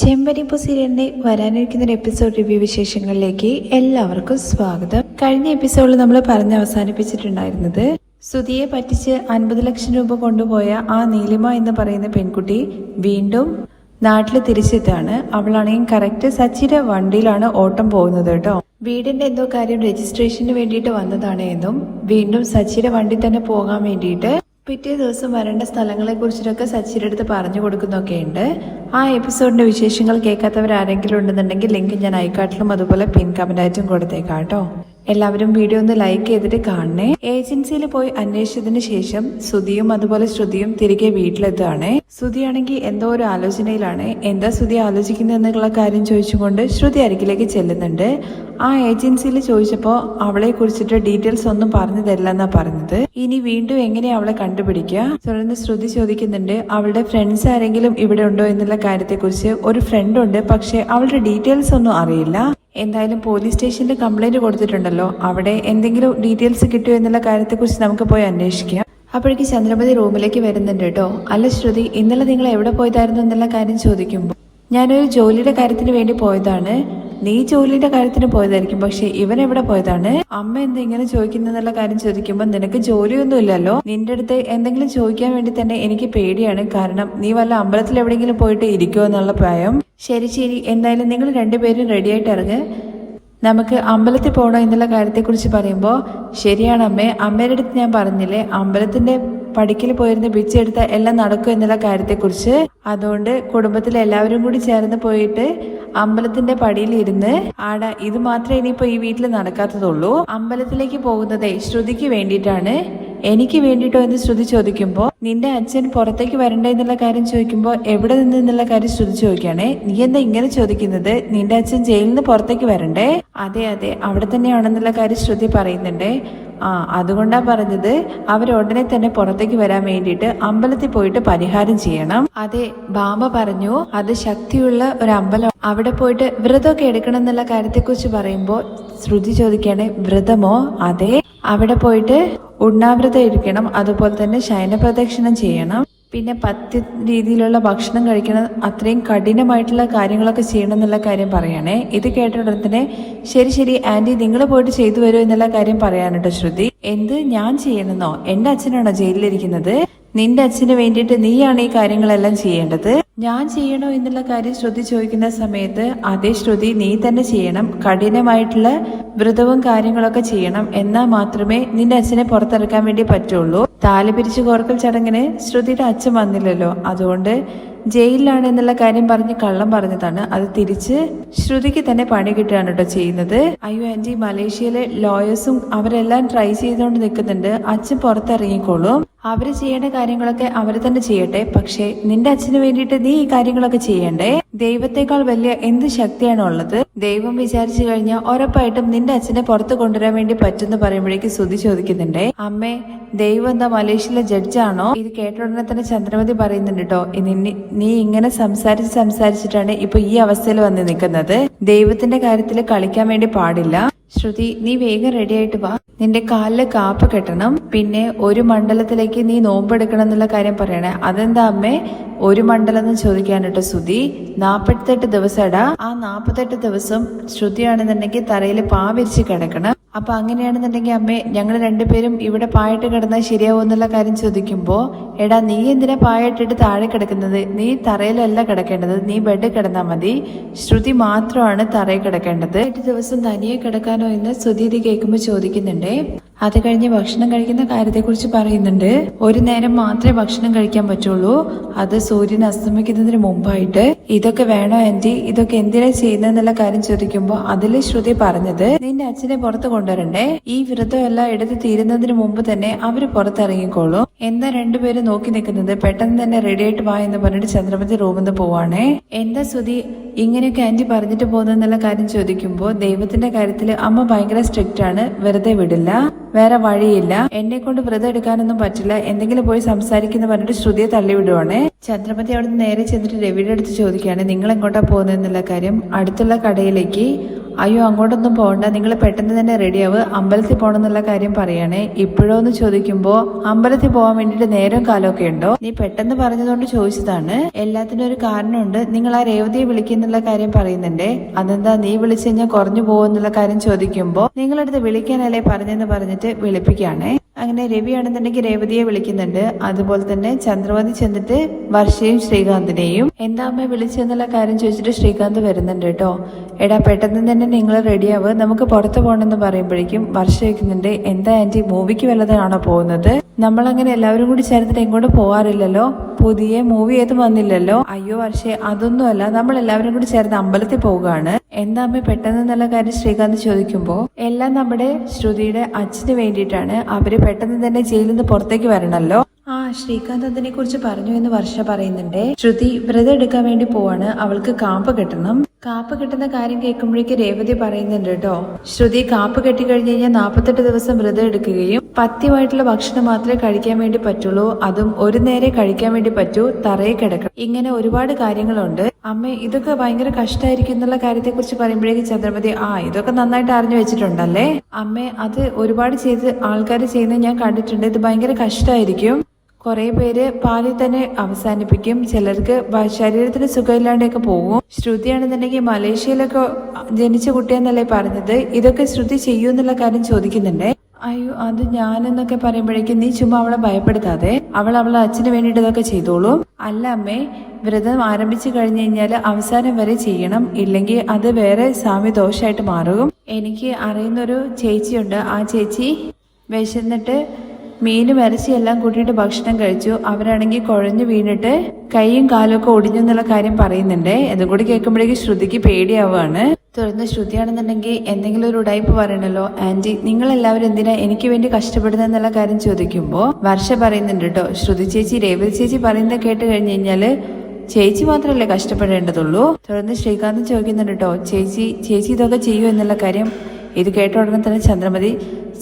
ചെമ്പനിപ്പു സീരിയലിന്റെ വരാനിരിക്കുന്ന ഒരു എപ്പിസോഡ് റിവ്യൂ വിശേഷങ്ങളിലേക്ക് എല്ലാവർക്കും സ്വാഗതം. കഴിഞ്ഞ എപ്പിസോഡിൽ നമ്മൾ പറഞ്ഞ് അവസാനിപ്പിച്ചിട്ടുണ്ടായിരുന്നത് സുധിയെ പറ്റിച്ച് അൻപത് ലക്ഷം രൂപ കൊണ്ടുപോയ ആ നീലിമ എന്ന് പറയുന്ന പെൺകുട്ടി വീണ്ടും നാട്ടിൽ തിരിച്ചെത്താണ് അവളാണെങ്കിൽ കറക്റ്റ് സച്ചിയുടെ വണ്ടിയിലാണ് ഓട്ടം പോകുന്നത് കേട്ടോ. വീടിന്റെ എന്തോ കാര്യം രജിസ്ട്രേഷന് വേണ്ടിയിട്ട് വന്നതാണ് എന്നും വീണ്ടും സച്ചിയുടെ വണ്ടി തന്നെ പോകാൻ വേണ്ടിയിട്ട് പിറ്റേ ദിവസം വരേണ്ട സ്ഥലങ്ങളെ കുറിച്ചിട്ടൊക്കെ സച്ചിയുടെ അടുത്ത് പറഞ്ഞു കൊടുക്കുന്നൊക്കെ ഉണ്ട് ആ എപ്പിസോഡിന്റെ വിശേഷങ്ങൾ കേൾക്കാത്തവർ ആരെങ്കിലും ഉണ്ടെന്നുണ്ടെങ്കിൽ ലിങ്ക് ഞാൻ ഐക്കാട്ടിലും അതുപോലെ പിൻ കമന്റായിട്ടും കൊടുത്തേക്കാം കേട്ടോ. എല്ലാവരും വീഡിയോ ഒന്ന് ലൈക്ക് ചെയ്തിട്ട് കാണണേ. ഏജൻസിയിൽ പോയി അന്വേഷിച്ചതിന് ശേഷം സുധിയും അതുപോലെ ശ്രുതിയും തിരികെ വീട്ടിലെത്തുകയാണ്. ശ്രുതിയാണെങ്കിൽ എന്തോ ഒരു ആലോചനയിലാണ്. എന്താ ശ്രുതി ആലോചിക്കുന്നത് എന്നുള്ള കാര്യം ചോദിച്ചുകൊണ്ട് ശ്രുതി അരികിലേക്ക് ചെല്ലുന്നുണ്ട്. ആ ഏജൻസിയിൽ ചോദിച്ചപ്പോൾ അവളെ കുറിച്ചിട്ട് ഡീറ്റെയിൽസ് ഒന്നും പറഞ്ഞു തരില്ലെന്നാ പറഞ്ഞത്. ഇനി വീണ്ടും എങ്ങനെയാ അവളെ കണ്ടുപിടിക്കുക? തുടർന്ന് ശ്രുതി ചോദിക്കുന്നുണ്ട് അവളുടെ ഫ്രണ്ട്സ് ആരെങ്കിലും ഇവിടെ ഉണ്ടോ? എന്നുള്ള കാര്യത്തെക്കുറിച്ച്. ഒരു ഫ്രണ്ട് ഉണ്ട് പക്ഷെ അവളുടെ ഡീറ്റെയിൽസ് ഒന്നും അറിയില്ല. എന്തായാലും പോലീസ് സ്റ്റേഷനിൽ കംപ്ലൈന്റ് കൊടുത്തിട്ടുണ്ടല്ലോ. അവിടെ എന്തെങ്കിലും ഡീറ്റെയിൽസ് കിട്ടുമോ എന്നുള്ള കാര്യത്തെക്കുറിച്ച് നമുക്ക് പോയി അന്വേഷിക്കാം. അപ്പോഴേക്ക് ചന്ദ്രമതി റൂമിലേക്ക് വരുന്നുണ്ട് കേട്ടോ. അല്ല ശ്രുതി ഇന്നലെ നിങ്ങൾ എവിടെ പോയതായിരുന്നു എന്നുള്ള കാര്യം ചോദിക്കുമ്പോൾ ഞാനൊരു ജോലിയുടെ കാര്യത്തിന് വേണ്ടി പോയതാണ്. നീ ജോലിയുടെ കാര്യത്തിന് പോയതായിരിക്കും. പക്ഷെ ഇവൻ എവിടെ പോയതാണ്? അമ്മ എന്താ ഇങ്ങനെ ചോദിക്കുന്നുള്ള കാര്യം ചോദിക്കുമ്പോൾ നിനക്ക് ജോലിയൊന്നും ഇല്ലല്ലോ നിന്റെ അടുത്ത് എന്തെങ്കിലും ചോദിക്കാൻ വേണ്ടി തന്നെ എനിക്ക് പേടിയാണ്. കാരണം നീ വല്ല അമ്പലത്തിൽ എവിടെയെങ്കിലും പോയിട്ട് ഇരിക്കുമോ എന്നുള്ള ഭയം ശരി ശരി. എന്തായാലും നിങ്ങൾ രണ്ടുപേരും റെഡിയായിട്ട് ഇറങ്ങ്. നമുക്ക് അമ്പലത്തിൽ പോകണോ എന്നുള്ള കാര്യത്തെക്കുറിച്ച് പറയുമ്പോൾ ശരിയാണ് അമ്മേ. അമ്മയുടെ അടുത്ത് ഞാൻ പറഞ്ഞില്ലേ അമ്പലത്തിന്റെ പടിക്കൽ പോയിരുന്ന് പിച്ചെടുത്ത എല്ലാം നടക്കും എന്നുള്ള കാര്യത്തെക്കുറിച്ച്. അതുകൊണ്ട് കുടുംബത്തിലെ എല്ലാവരും കൂടി ചേർന്ന് പോയിട്ട് അമ്പലത്തിന്റെ പടിയിൽ ഇരുന്ന് ആട ഇത് മാത്രമേ ഇനിയിപ്പോ ഈ വീട്ടിൽ നടക്കാത്തതുള്ളൂ. അമ്പലത്തിലേക്ക് പോകുന്നതേ ശ്രുതിക്ക് വേണ്ടിയിട്ടാണ്. എനിക്ക് വേണ്ടിയിട്ടോ എന്ന് ശ്രുതി ചോദിക്കുമ്പോൾ നിന്റെ അച്ഛൻ പുറത്തേക്ക് വരണ്ടേ എന്നുള്ള കാര്യം ചോദിക്കുമ്പോൾ എവിടെ നിന്ന് എന്നുള്ള കാര്യം ശ്രുതി ചോദിക്കുകയാണേ. നീ എന്താ ഇങ്ങനെ ചോദിക്കുന്നത്? നിന്റെ അച്ഛൻ ജയിലിൽ നിന്ന് പുറത്തേക്ക് വരണ്ടേ? അതെ അതെ അവിടെ തന്നെയാണെന്നുള്ള കാര്യം ശ്രുതി പറയുന്നുണ്ട്. ആ അതുകൊണ്ടാ പറഞ്ഞത് അവർ ഉടനെ തന്നെ പുറത്തേക്ക് വരാൻ വേണ്ടിയിട്ട് അമ്പലത്തിൽ പോയിട്ട് പരിഹാരം ചെയ്യണം. അതെ ബാമ പറഞ്ഞു അത് ശക്തിയുള്ള ഒരു അമ്പലം. അവിടെ പോയിട്ട് വ്രതമൊക്കെ എടുക്കണം എന്നുള്ള കാര്യത്തെക്കുറിച്ച് പറയുമ്പോൾ ശ്രുതി ചോദിക്കുകയാണ് വ്രതമോ? അതെ. അവിടെ പോയിട്ട് ഉണ്ണാവ്രതം ഇരിക്കണം അതുപോലെ തന്നെ ശയനപ്രദക്ഷിണം ചെയ്യണം. പിന്നെ പത്ത് രീതിയിലുള്ള ഭക്ഷണം കഴിക്കണം അത്രയും കഠിനമായിട്ടുള്ള കാര്യങ്ങളൊക്കെ ചെയ്യണം എന്നുള്ള കാര്യം പറയണേ. ഇത് കേട്ട തന്നെ ശരി ശരി ആന്റി നിങ്ങൾ പോയിട്ട് ചെയ്തു വരുമോ എന്നുള്ള കാര്യം പറയാനുട്ടോ ശ്രുതി. എന്ത് ഞാൻ ചെയ്യണമെന്നോ? എന്റെ അച്ഛനാണോ ജയിലിലിരിക്കുന്നത്? നിന്റെ അച്ഛന് വേണ്ടിയിട്ട് നീയാണ് ഈ കാര്യങ്ങളെല്ലാം ചെയ്യേണ്ടത്? ഞാൻ ചെയ്യണോ എന്നുള്ള കാര്യം ശ്രുതി ചോദിക്കുന്ന സമയത്ത് അതേ ശ്രുതി നീ തന്നെ ചെയ്യണം. കഠിനമായിട്ടുള്ള വ്രതവും കാര്യങ്ങളൊക്കെ ചെയ്യണം. എന്നാൽ മാത്രമേ നിന്റെ അച്ഛനെ പുറത്തിറക്കാൻ വേണ്ടി പറ്റുള്ളൂ. താലി പിരിച്ചു കോർക്കൽ ചടങ്ങിന് ശ്രുതിയുടെ അച്ഛൻ വന്നില്ലല്ലോ. അതുകൊണ്ട് ജയിലിലാണ് എന്നുള്ള കാര്യം പറഞ്ഞ് കള്ളം പറഞ്ഞതാണ്. അത് തിരിച്ച് ശ്രുതിക്ക് തന്നെ പണി കിട്ടുകയാണ് കേട്ടോ ചെയ്യുന്നത്. അയ്യോ ആന്റി മലേഷ്യയിലെ ലോയേഴ്സും അവരെല്ലാം ട്രൈ ചെയ്തുകൊണ്ട് നിൽക്കുന്നുണ്ട്. അച്ഛൻ പുറത്തിറങ്ങിക്കോളും. അവർ ചെയ്യേണ്ട കാര്യങ്ങളൊക്കെ അവർ തന്നെ ചെയ്യട്ടെ. പക്ഷേ നിന്റെ അച്ഛന് വേണ്ടിയിട്ട് നീ ഈ കാര്യങ്ങളൊക്കെ ചെയ്യണ്ടേ? ദൈവത്തെക്കാൾ വലിയ എന്ത് ശക്തിയാണ് ഉള്ളത്? ദൈവം വിചാരിച്ചു കഴിഞ്ഞാൽ ഉറപ്പായിട്ടും നിന്റെ അച്ഛനെ പുറത്തു കൊണ്ടുവരാൻ വേണ്ടി പറ്റുമെന്ന് പറയുമ്പോഴേക്ക് ശ്രുതി ചോദിക്കുന്നുണ്ടേ. അമ്മേ ദൈവം എന്താ മലേഷ്യയിലെ ജഡ്ജാണോ? ഇത് കേട്ട ഉടനെ തന്നെ ചന്ദ്രമതി പറയുന്നുണ്ട് കേട്ടോ നീ ഇങ്ങനെ സംസാരിച്ച് സംസാരിച്ചിട്ടാണ് ഇപ്പൊ ഈ അവസ്ഥയിൽ വന്ന് നിൽക്കുന്നത്. ദൈവത്തിന്റെ കാര്യത്തിൽ കളിക്കാൻ വേണ്ടി പാടില്ല. ശ്രുതി നീ വേഗം റെഡി ആയിട്ട് വാ. നിന്റെ കാലിൽ കാപ്പ് കെട്ടണം. പിന്നെ ഒരു മണ്ഡലത്തിലേക്ക് നീ നോമ്പെടുക്കണം എന്നുള്ള കാര്യം പറയണേ. അതെന്താ അമ്മേ? ഒരു മണ്ഡലം എന്ന് ചോദിക്കാനിട്ട് ശ്രുതി നാപ്പത്തെട്ട് ദിവസം ഇടാ ആ നാപ്പത്തെട്ട് ദിവസം ശ്രുതിയാണെന്നുണ്ടെങ്കിൽ തറയിൽ പാവിരിച്ച് കിടക്കണം. അപ്പൊ അങ്ങനെയാണെന്നുണ്ടെങ്കിൽ അമ്മേ ഞങ്ങൾ രണ്ടുപേരും ഇവിടെ പായട്ട് കിടന്നാൽ ശരിയാവും എന്നുള്ള കാര്യം ചോദിക്കുമ്പോൾ എടാ നീ എന്തിനാ പായിട്ടിട്ട് താഴെ കിടക്കുന്നത്? നീ തറയിലല്ല കിടക്കേണ്ടത്. നീ ബെഡ് കിടന്നാൽ മതി. ശ്രുതി മാത്രമാണ് തറയിൽ കിടക്കേണ്ടത്. എട്ട് ദിവസം തനിയെ കിടക്കാനോ എന്ന് ഇത് കേൾക്കുമ്പോൾ ചോദിക്കുന്നുണ്ടേ. അത് കഴിഞ്ഞ് ഭക്ഷണം കഴിക്കുന്ന കാര്യത്തെക്കുറിച്ച് പറയുന്നുണ്ട്. ഒരു നേരം മാത്രമേ ഭക്ഷണം കഴിക്കാൻ പറ്റുള്ളൂ. അത് സൂര്യൻ അസ്തമിക്കുന്നതിന് മുമ്പായിട്ട്. ഇതൊക്കെ വേണോ ആന്റി? ഇതൊക്കെ എന്തിനാ ചെയ്യുന്നതെന്നുള്ള കാര്യം ചോദിക്കുമ്പോൾ അതിൽ ശ്രുതി പറഞ്ഞത് നിന്റെ അച്ഛനെ പുറത്ത് കൊണ്ടുവരണ്ടേ? ഈ വ്രതം എല്ലാം എടുത്ത് തീരുന്നതിന് മുമ്പ് തന്നെ അവർ പുറത്തിറങ്ങിക്കോളും. എന്താ രണ്ടുപേരും നോക്കി നിൽക്കുന്നത് പെട്ടെന്ന് തന്നെ റെഡി ആയിട്ട് വാ എന്ന് പറഞ്ഞിട്ട് ചന്ദ്രമതി റൂമിൽ പോവാണേ? എന്താ ശ്രുതി ഇങ്ങനെയൊക്കെ ആന്റി പറഞ്ഞിട്ട് പോകുന്നെന്നുള്ള കാര്യം ചോദിക്കുമ്പോൾ ദൈവത്തിന്റെ കാര്യത്തിൽ അമ്മ ഭയങ്കര സ്ട്രിക്റ്റ് ആണ്. വെറുതെ വിടില്ല. വേറെ വഴിയില്ല. എന്നെ കൊണ്ട് വ്രതം എടുക്കാനൊന്നും പറ്റില്ല. എന്തെങ്കിലും പോയി സംസാരിക്കുന്ന പറഞ്ഞിട്ട് ശ്രുതിയെ തള്ളിവിടുവാണേ. ചന്ദ്രമതി അവിടെ നേരെ ചെന്നിട്ട് രവിയുടെ അടുത്ത് ചോദിക്കുകയാണ് നിങ്ങൾ എങ്ങോട്ടാ പോകുന്നതെന്നുള്ള കാര്യം? അടുത്തുള്ള കടയിലേക്ക് അയ്യോ അങ്ങോട്ടൊന്നും പോകണ്ട. നിങ്ങൾ പെട്ടെന്ന് തന്നെ റെഡിയാവ് അമ്പലത്തിൽ പോകണം എന്നുള്ള കാര്യം പറയണേ. ഇപ്പോഴോ എന്ന് ചോദിക്കുമ്പോ അമ്പലത്തിൽ പോകാൻ വേണ്ടിട്ട് നേരം കാലമൊക്കെ ഉണ്ടോ? നീ പെട്ടെന്ന് പറഞ്ഞതുകൊണ്ട് ചോദിച്ചതാണ്. എല്ലാത്തിനും ഒരു കാരണമുണ്ട്. നിങ്ങൾ ആ രേവതിയെ വിളിക്കുന്നുള്ള കാര്യം പറയുന്നുണ്ടേ. അതെന്താ നീ വിളിച്ചു കഴിഞ്ഞാൽ കുറഞ്ഞു പോകുന്നുള്ള കാര്യം ചോദിക്കുമ്പോ നിങ്ങളടുത്ത് വിളിക്കാനല്ലേ പറഞ്ഞെന്ന് പറഞ്ഞിട്ട് വിളിപ്പിക്കുകയാണേ. അങ്ങനെ രവിയാണെന്നുണ്ടെങ്കിൽ രേവതിയെ വിളിക്കുന്നുണ്ട്. അതുപോലെ തന്നെ ചന്ദ്രവതി ചെന്നിട്ട് വർഷയും ശ്രീകാന്തിനെയും. എന്താ അമ്മ വിളിച്ചെന്നുള്ള കാര്യം ചോദിച്ചിട്ട് ശ്രീകാന്ത് വരുന്നുണ്ട് കേട്ടോ. എടാ പെട്ടെന്ന് തന്നെ നിങ്ങൾ റെഡിയാവ് നമുക്ക് പുറത്ത് പോകണമെന്ന് പറയുമ്പോഴേക്കും വർഷ വയ്ക്കുന്നുണ്ട് എന്താ ആന്റി മൂവിക്ക് വല്ലതാണോ പോകുന്നത്? നമ്മളങ്ങനെ എല്ലാവരും കൂടി ചേർത്തിട്ട് എങ്ങോട്ട് പോവാറില്ലല്ലോ? പുതിയ മൂവി ഏതും വന്നില്ലല്ലോ? അയ്യോ വർഷേ അതൊന്നുമല്ല. നമ്മൾ എല്ലാവരും കൂടി ചേർന്ന് അമ്പലത്തിൽ പോവുകയാണ്. എന്താ അമ്മ പെട്ടെന്ന് നല്ല കാര്യം ശ്രീകാന്ത് ചോദിക്കുമ്പോൾ എല്ലാം നമ്മുടെ ശ്രുതിയുടെ അച്ഛന് വേണ്ടിയിട്ടാണ്. അവർ പെട്ടെന്ന് തന്നെ ജയിലിൽ നിന്ന് പുറത്തേക്ക് വരണല്ലോ. ആ ശ്രീകാന്ത് അതിനെ കുറിച്ച് പറഞ്ഞു എന്ന് വർഷ പറയുന്നുണ്ട്. ശ്രുതി വ്രതം എടുക്കാൻ വേണ്ടി പോവാണ്. അവൾക്ക് കാമ്പ് കെട്ടണം. കാപ്പ് കിട്ടുന്ന കാര്യം കേൾക്കുമ്പോഴേക്ക് രേവതി പറയുന്നുണ്ട് കേട്ടോ. ശ്രുതി കാപ്പ് കെട്ടി കഴിഞ്ഞ് കഴിഞ്ഞാൽ നാൽപ്പത്തെട്ട് ദിവസം വ്രതം എടുക്കുകയും പഥ്യമായിട്ടുള്ള ഭക്ഷണം മാത്രമേ കഴിക്കാൻ വേണ്ടി പറ്റുള്ളൂ. അതും ഒരു നേരെ കഴിക്കാൻ വേണ്ടി പറ്റൂ. തറയെ കിടക്കണം. ഇങ്ങനെ ഒരുപാട് കാര്യങ്ങളുണ്ട്. അമ്മ ഇതൊക്കെ ഭയങ്കര കഷ്ടമായിരിക്കും എന്നുള്ള കാര്യത്തെ കുറിച്ച് പറയുമ്പോഴേക്ക് ചന്ദ്രമതി ആ ഇതൊക്കെ നന്നായിട്ട് അറിഞ്ഞു വെച്ചിട്ടുണ്ടല്ലേ? അമ്മ അത് ഒരുപാട് ചെയ്ത് ആൾക്കാർ ചെയ്യുന്നത് ഞാൻ കണ്ടിട്ടുണ്ട്. ഇത് ഭയങ്കര കഷ്ടമായിരിക്കും കുറെ പേര് പാലിൽ തന്നെ അവസാനിപ്പിക്കും. ചിലർക്ക് ശരീരത്തിന് സുഖമില്ലാണ്ടൊക്കെ പോകും. ശ്രുതിയാണെന്നുണ്ടെങ്കിൽ മലേഷ്യയിലൊക്കെ ജനിച്ച കുട്ടിയെന്നല്ലേ പറഞ്ഞത്. ഇതൊക്കെ ശ്രുതി ചെയ്യൂ എന്നുള്ള കാര്യം ചോദിക്കുന്നുണ്ടേ. അയ്യോ അത് ഞാനെന്നൊക്കെ പറയുമ്പോഴേക്കും നീ ചുമ്മാ അവളെ ഭയപ്പെടുത്താതെ. അവൾ അവളെ അച്ഛന് വേണ്ടിയിട്ട് ഇതൊക്കെ ചെയ്തോളൂ. അല്ല അമ്മേ വ്രതം ആരംഭിച്ചു കഴിഞ്ഞു കഴിഞ്ഞാൽ അവസാനം വരെ ചെയ്യണം. ഇല്ലെങ്കിൽ അത് വേറെ സ്വാമി ദോഷമായിട്ട് മാറും. എനിക്ക് അറിയുന്നൊരു ചേച്ചിയുണ്ട്. ആ ചേച്ചി വിശന്നിട്ട് മീനും ഇറച്ചി എല്ലാം കൂട്ടിയിട്ട് ഭക്ഷണം കഴിച്ചു. അവരാണെങ്കിൽ കുഴഞ്ഞു വീണിട്ട് കൈയും കാലും ഒക്കെ ഒടിഞ്ഞു എന്നുള്ള കാര്യം പറയുന്നുണ്ട്. അതും കൂടി കേൾക്കുമ്പോഴേക്കും ശ്രുതിക്ക് പേടിയാവുകയാണ്. തുടർന്ന് ശ്രുതിയാണെന്നുണ്ടെങ്കിൽ എന്തെങ്കിലും ഒരു ഉടായ്പ പറയണല്ലോ. ആന്റി നിങ്ങൾ എല്ലാവരും എന്തിനാ എനിക്ക് വേണ്ടി കഷ്ടപ്പെടുന്നത് എന്നുള്ള കാര്യം ചോദിക്കുമ്പോൾ വർഷ പറയുന്നുണ്ട് കേട്ടോ. ശ്രുതി ചേച്ചി രേവതി ചേച്ചി പറയുന്നത് കേട്ട് കഴിഞ്ഞു കഴിഞ്ഞാൽ ചേച്ചി മാത്രമല്ലേ കഷ്ടപ്പെടേണ്ടതുള്ളൂ? തുടർന്ന് ശ്രീകാന്ത് ചോദിക്കുന്നുണ്ട് കേട്ടോ. ചേച്ചി ചേച്ചി ഇതൊക്കെ ചെയ്യൂ എന്നുള്ള കാര്യം ഇത് കേട്ട ഉടനെ തന്നെ ചന്ദ്രമതി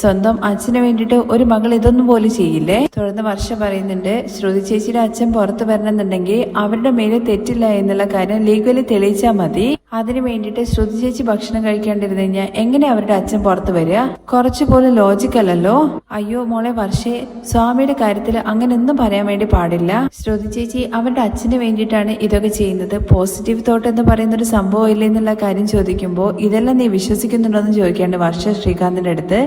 സ്വന്തം അച്ഛന് വേണ്ടിയിട്ട് ഒരു മകൾ ഇതൊന്നും പോലും ചെയ്യില്ലേ? തുടർന്ന് വർഷ പറയുന്നുണ്ട് ശ്രുതി ചേച്ചിയുടെ അച്ഛൻ പുറത്തു വരണമെന്നുണ്ടെങ്കിൽ അവരുടെ മേലെ തെറ്റില്ല എന്നുള്ള കാര്യം ലീഗലി തെളിയിച്ചാൽ മതി. അതിനു വേണ്ടിയിട്ട് ശ്രുതി ചേച്ചി ഭക്ഷണം കഴിക്കാണ്ടിരുന്നു കഴിഞ്ഞാൽ എങ്ങനെ അവരുടെ അച്ഛൻ പുറത്തു വരിക? കുറച്ചു പോലും ലോജിക്ക് അല്ലല്ലോ? അയ്യോ മോളെ വർഷേ സ്വാമിയുടെ കാര്യത്തിൽ അങ്ങനെ ഒന്നും പറയാൻ വേണ്ടി പാടില്ല. ശ്രുതി ചേച്ചി അവരുടെ അച്ഛന് വേണ്ടിയിട്ടാണ് ഇതൊക്കെ ചെയ്യുന്നത്. പോസിറ്റീവ് തോട്ട് എന്ന് പറയുന്ന ഒരു സംഭവം ഇല്ലേ എന്നുള്ള കാര്യം ചോദിക്കുമ്പോൾ ഇതെല്ലാം നീ വിശ്വസിക്കുന്നുണ്ടോ എന്ന് ചോദിക്കാണ്ട് വർഷ ശ്രീകാന്തിന്റെ അടുത്ത്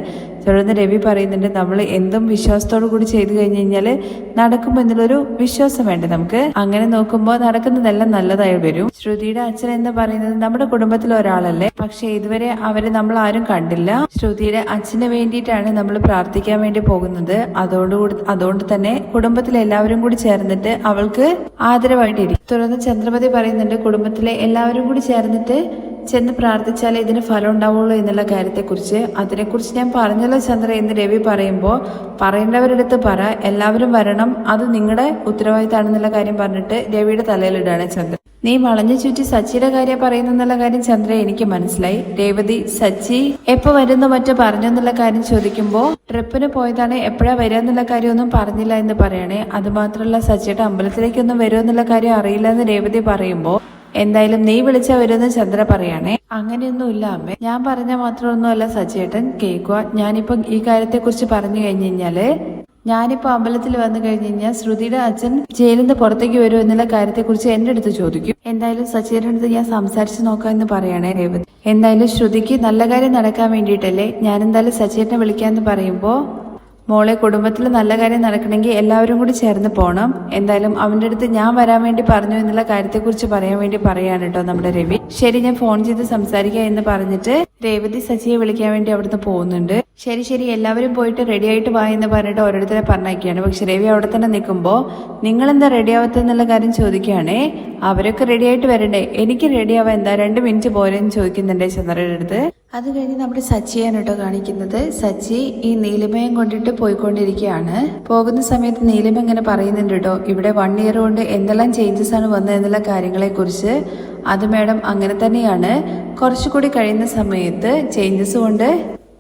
തുടർന്ന് രവി പറയുന്നുണ്ട് നമ്മൾ എന്തും വിശ്വാസത്തോടു കൂടി ചെയ്തു കഴിഞ്ഞ് കഴിഞ്ഞാൽ നടക്കും എന്നുള്ളൊരു വിശ്വാസം വേണ്ടേ നമുക്ക്? അങ്ങനെ നോക്കുമ്പോൾ നടക്കുന്നതെല്ലാം നല്ലതായി വരും. ശ്രുതിയുടെ അച്ഛൻ എന്ന് പറയുന്നത് നമ്മുടെ കുടുംബത്തിലെ ഒരാളല്ലേ? പക്ഷെ ഇതുവരെ അവരെ നമ്മൾ ആരും കണ്ടില്ല. ശ്രുതിയുടെ അച്ഛന് വേണ്ടിയിട്ടാണ് നമ്മൾ പ്രാർത്ഥിക്കാൻ വേണ്ടി പോകുന്നത്. അതോടുകൂടി അതുകൊണ്ട് തന്നെ കുടുംബത്തിലെ എല്ലാവരും കൂടി ചേർന്നിട്ട് അവൾക്ക് ആദരവായിട്ടിരിക്കും. തുടർന്ന് ചന്ദ്രപതി പറയുന്നുണ്ട് കുടുംബത്തിലെ എല്ലാവരും കൂടി ചേർന്നിട്ട് ചെന്ന് പ്രാർത്ഥിച്ചാലേ ഇതിന് ഫലം ഉണ്ടാവുള്ളൂ എന്നുള്ള കാര്യത്തെക്കുറിച്ച്. അതിനെക്കുറിച്ച് ഞാൻ പറഞ്ഞല്ലോ ചന്ദ്ര എന്ന് രവി പറയുമ്പോൾ പറയേണ്ടവരടുത്ത് പറ. എല്ലാവരും വരണം. അത് നിങ്ങളുടെ ഉത്തരവാദിത്തമാണെന്നുള്ള കാര്യം പറഞ്ഞിട്ട് രവിയുടെ തലയിലിടാണ് ചന്ദ്ര. നീ വളഞ്ഞു ചുറ്റി സച്ചിയുടെ കാര്യം പറയുന്നെന്നുള്ള കാര്യം ചന്ദ്ര എനിക്ക് മനസ്സിലായി. രേവതി സച്ചി എപ്പോ വരുന്നു മറ്റോ പറഞ്ഞു എന്നുള്ള കാര്യം ചോദിക്കുമ്പോൾ ട്രിപ്പിന് പോയതാണ് എപ്പോഴാ വരിക എന്നുള്ള കാര്യമൊന്നും പറഞ്ഞില്ല എന്ന് പറയണേ. അത് മാത്രമല്ല സച്ചിയുടെ അമ്പലത്തിലേക്കൊന്നും വരുമോ എന്നുള്ള കാര്യം അറിയില്ല എന്ന് രേവതി പറയുമ്പോൾ എന്തായാലും നീ വിളിച്ച വരുന്ന ചന്ദ്ര പറയാണേ. അങ്ങനെയൊന്നുമില്ല അമ്മേ. ഞാൻ പറഞ്ഞ മാത്രമൊന്നുമല്ല സജേട്ടൻ കേൾക്കുക. ഞാനിപ്പോ ഈ കാര്യത്തെ കുറിച്ച് പറഞ്ഞു കഴിഞ്ഞു കഴിഞ്ഞാൽ ഞാനിപ്പോ അമ്പലത്തിൽ വന്നു കഴിഞ്ഞു കഴിഞ്ഞാൽ ശ്രുതിയുടെ അച്ഛൻ ജയിലിൽ നിന്ന് പുറത്തേക്ക് വരും എന്നുള്ള കാര്യത്തെ കുറിച്ച് എന്റെ അടുത്ത് ചോദിക്കും. എന്തായാലും സച്ചേട്ടന്റെ അടുത്ത് ഞാൻ സംസാരിച്ചു നോക്കാം എന്ന് പറയണേ രേവതി. എന്തായാലും ശ്രുതിക്ക് നല്ല കാര്യം നടക്കാൻ വേണ്ടിയിട്ടല്ലേ ഞാൻ എന്തായാലും സച്ചേട്ടനെ വിളിക്കാന്ന് പറയുമ്പോ മോളെ കുടുംബത്തിൽ നല്ല കാര്യം നടക്കണമെങ്കിൽ എല്ലാവരും കൂടി ചേർന്ന് പോകണം എന്തായാലും അവന്റെ അടുത്ത് ഞാൻ വരാൻ വേണ്ടി പറഞ്ഞു എന്നുള്ള കാര്യത്തെക്കുറിച്ച് പറയാൻ വേണ്ടി പറയാണ് കേട്ടോ നമ്മുടെ രവി. ശരി ഞാൻ ഫോൺ ചെയ്ത് സംസാരിക്കാം എന്ന് പറഞ്ഞിട്ട് രേവതി സജിയെ വിളിക്കാൻ വേണ്ടി അവിടുന്ന് പോകുന്നുണ്ട്. ശരി ശരി എല്ലാവരും പോയിട്ട് റെഡി ആയിട്ട് വാ എന്ന് പറഞ്ഞിട്ട് ഓരോരുത്തരെ പറഞ്ഞയക്കുകയാണ്. പക്ഷെ രവി അവിടെ തന്നെ നിൽക്കുമ്പോൾ നിങ്ങൾ എന്താ റെഡി ആവത്തെന്നുള്ള കാര്യം ചോദിക്കുകയാണേ. അവരൊക്കെ റെഡി ആയിട്ട് വരണ്ടേ? എനിക്ക് റെഡി ആവാൻ എന്താ? രണ്ട് മിനിറ്റ് പോരെന്ന് ചോദിക്കുന്നുണ്ടേ ചന്ദ്രയുടെ അടുത്ത്. അത് കഴിഞ്ഞ് നമ്മുടെ സച്ചിയാണ് കേട്ടോ കാണിക്കുന്നത്. സച്ചി ഈ നീലിമയം കൊണ്ടിട്ട് പോയിക്കൊണ്ടിരിക്കുകയാണ്. പോകുന്ന സമയത്ത് നീലിമ ഇങ്ങനെ പറയുന്നുണ്ട് കേട്ടോ ഇവിടെ വൺ ഇയർ കൊണ്ട് എന്തെല്ലാം ചേഞ്ചസ് ആണ് വന്നത് എന്നുള്ള കാര്യങ്ങളെ കുറിച്ച് അത് മാഡം അങ്ങനെ തന്നെയാണ്. കുറച്ചുകൂടി കഴിയുന്ന സമയത്ത് ചേഞ്ചസ് കൊണ്ട്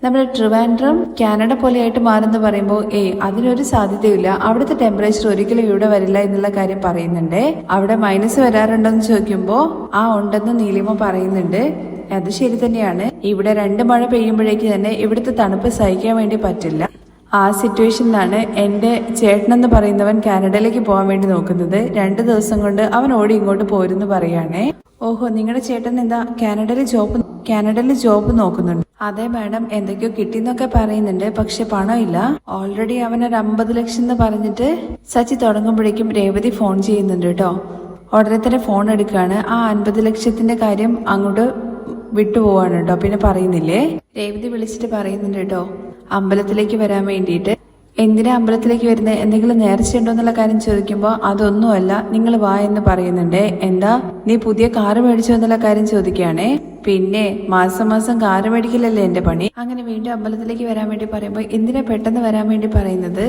നമ്മുടെ ട്രിവാൻഡ്രം കാനഡ പോലെയായിട്ട് മാറുമെന്ന് പറയുമ്പോൾ ഏയ് അതിനൊരു സാധ്യതയില്ല അവിടുത്തെ ടെമ്പറേച്ചർ ഒരിക്കലും ഇവിടെ വരില്ല എന്നുള്ള കാര്യം പറയുന്നുണ്ട്. അവിടെ മൈനസ് വരാറുണ്ടെന്ന് ചോദിക്കുമ്പോൾ ആ ഉണ്ടെന്ന് നീലിമ പറയുന്നുണ്ട്. അത് ശരി തന്നെയാണ്. ഇവിടെ രണ്ട് മഴ പെയ്യുമ്പോഴേക്ക് തന്നെ ഇവിടുത്തെ തണുപ്പ് സഹിക്കാൻ വേണ്ടി പറ്റില്ല. ആ സിറ്റുവേഷനിലാണ് എന്റെ ചേട്ടനെന്ന് പറയുന്നവൻ കാനഡയിലേക്ക് പോകാൻ വേണ്ടി നോക്കുന്നത്. രണ്ട് ദിവസം കൊണ്ട് അവൻ ഓടി ഇങ്ങോട്ട് പോരുന്നു പറയാണേ ഓഹോ നിങ്ങളുടെ ചേട്ടൻ എന്താ കാനഡയിൽ ജോബ് കാനഡയിൽ ജോബ് നോക്കുന്നുണ്ട്? അതെ മാഡം എന്തൊക്കെയോ കിട്ടിയെന്നൊക്കെ പറയുന്നുണ്ട് പക്ഷെ പണമില്ല. ഓൾറെഡി അവൻ ഒരു അമ്പത് ലക്ഷം എന്ന് പറഞ്ഞിട്ട് സച്ചി തുടങ്ങുമ്പോഴേക്കും രേവതി ഫോൺ ചെയ്യുന്നുണ്ട് കേട്ടോ. ഉടനെ തന്നെ ഫോൺ എടുക്കുകയാണ്. ആ അൻപത് ലക്ഷത്തിന്റെ കാര്യം അങ്ങോട്ട് വിട്ടുപോവാണ് കേട്ടോ. പിന്നെ പറയുന്നില്ലേ? രേവതി വിളിച്ചിട്ട് പറയുന്നുണ്ട് കേട്ടോ. അമ്പലത്തിലേക്ക് വരാൻ വേണ്ടിയിട്ട്. എന്തിനാ അമ്പലത്തിലേക്ക് വരുന്നത് എന്തെങ്കിലും നേർച്ചയുണ്ടോ എന്നുള്ള കാര്യം ചോദിക്കുമ്പോൾ അതൊന്നുമല്ല നിങ്ങൾ വാ എന്ന് പറയുന്നുണ്ടേ. എന്താ? നീ പുതിയ കാറ് മേടിച്ചോ എന്നുള്ള കാര്യം ചോദിക്കുകയാണേ. പിന്നെ മാസം മാസം കാറ് മേടിക്കലല്ലേ എന്റെ പണി? അങ്ങനെ വീണ്ടും അമ്പലത്തിലേക്ക് വരാൻ വേണ്ടി പറയുമ്പോൾ എന്തിനാ പെട്ടെന്ന് വരാൻ വേണ്ടി പറയുന്നത്?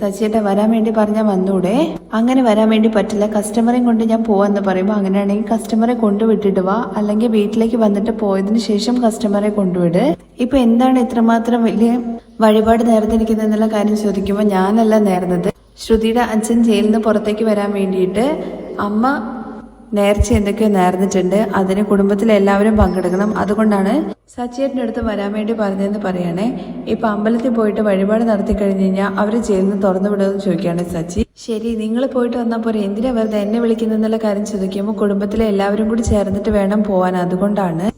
സച്ചിയേട്ട വരാൻ വേണ്ടി പറഞ്ഞാൽ വന്നൂടെ? അങ്ങനെ വരാൻ വേണ്ടി പറ്റില്ല. കസ്റ്റമറെയും കൊണ്ട് ഞാൻ പോവാന്ന് പറയുമ്പോൾ അങ്ങനെയാണെങ്കിൽ കസ്റ്റമറെ കൊണ്ടുവിട്ടിട്ട് വാ. അല്ലെങ്കിൽ വീട്ടിലേക്ക് വന്നിട്ട് പോയതിനു ശേഷം കസ്റ്റമറെ കൊണ്ടുവിട്. ഇപ്പൊ എന്താണ് ഇത്രമാത്രം വലിയ വഴിപാട് നേർന്നിരിക്കുന്നത് എന്നുള്ള കാര്യം ചോദിക്കുമ്പോൾ ഞാനല്ല നേർന്നത്. ശ്രുതിയുടെ അച്ഛൻ ജയിലിൽ നിന്ന് പുറത്തേക്ക് വരാൻ വേണ്ടിയിട്ട് അമ്മ നേർച്ച എന്തൊക്കെയോ നേർന്നിട്ടുണ്ട്. അതിന് കുടുംബത്തിലെ എല്ലാവരും പങ്കെടുക്കണം. അതുകൊണ്ടാണ് സച്ചിയേട്ടന്റെ അടുത്ത് വരാൻ വേണ്ടി പറഞ്ഞതെന്ന് പറയണേ. ഇപ്പൊ അമ്പലത്തിൽ പോയിട്ട് വഴിപാട് നടത്തി കഴിഞ്ഞ് കഴിഞ്ഞാൽ ജയിലിൽ നിന്ന് തുറന്നു വിടുമെന്ന് ചോദിക്കുകയാണ് സച്ചി. ശരി നിങ്ങൾ പോയിട്ട് വന്നാൽ പോരെ. എന്തിനാ വെറുതെ എന്നെ വിളിക്കുന്നതെന്നുള്ള കാര്യം ചോദിക്കുമ്പോൾ കുടുംബത്തിലെ എല്ലാവരും കൂടി ചേർന്നിട്ട് വേണം പോവാൻ. അതുകൊണ്ടാണ്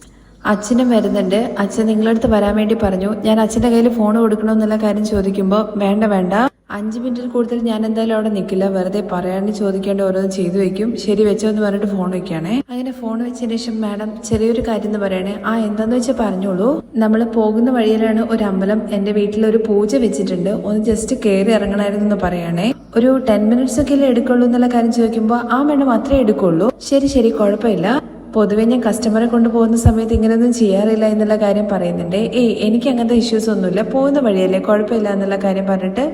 അച്ഛനും വരുന്നുണ്ട്. അച്ഛൻ നിങ്ങളടുത്ത് വരാൻ വേണ്ടി പറഞ്ഞു. ഞാൻ അച്ഛന്റെ കയ്യിൽ ഫോൺ കൊടുക്കണമെന്നുള്ള കാര്യം ചോദിക്കുമ്പോൾ വേണ്ട വേണ്ട. അഞ്ച് മിനിറ്റിൽ കൂടുതൽ ഞാൻ എന്തായാലും അവിടെ നിൽക്കില്ല വെറുതെ പറയാണ്ട് ചോദിക്കേണ്ട ഓരോന്ന് ചെയ്തു വെക്കും. ശരി വെച്ചോ എന്ന് പറഞ്ഞിട്ട് ഫോൺ വെക്കുകയാണേ. അങ്ങനെ ഫോൺ വെച്ചതിന് ശേഷം മാഡം ചെറിയൊരു കാര്യം എന്ന് പറയണേ. ആ എന്താന്ന് വെച്ചാൽ പറഞ്ഞോളൂ. നമ്മൾ പോകുന്ന വഴിയിലാണ് ഒരു അമ്പലം. എന്റെ വീട്ടിൽ ഒരു പൂജ വെച്ചിട്ടുണ്ട്. ഒന്ന് ജസ്റ്റ് കയറി ഇറങ്ങണമായിരുന്നു എന്ന് പറയണേ. ഒരു ടെൻ മിനിറ്റ്സ് ഒക്കെ എടുക്കുള്ളൂ എന്നുള്ള കാര്യം ചോദിക്കുമ്പോൾ ആ മാഡം അത്രേ എടുക്കുള്ളൂ. ശരി ശരി കുഴപ്പമില്ല. പൊതുവെ ഞാൻ കസ്റ്റമറെ കൊണ്ടുപോകുന്ന സമയത്ത് ഇങ്ങനെയൊന്നും ചെയ്യാറില്ല എന്നുള്ള കാര്യം പറയുന്നുണ്ട്. ഏയ് എനിക്ക് അങ്ങനത്തെ ഇഷ്യൂസ് ഒന്നുമില്ല. പോകുന്ന വഴിയല്ലേ കുഴപ്പമില്ല എന്നുള്ള കാര്യം പറഞ്ഞിട്ട്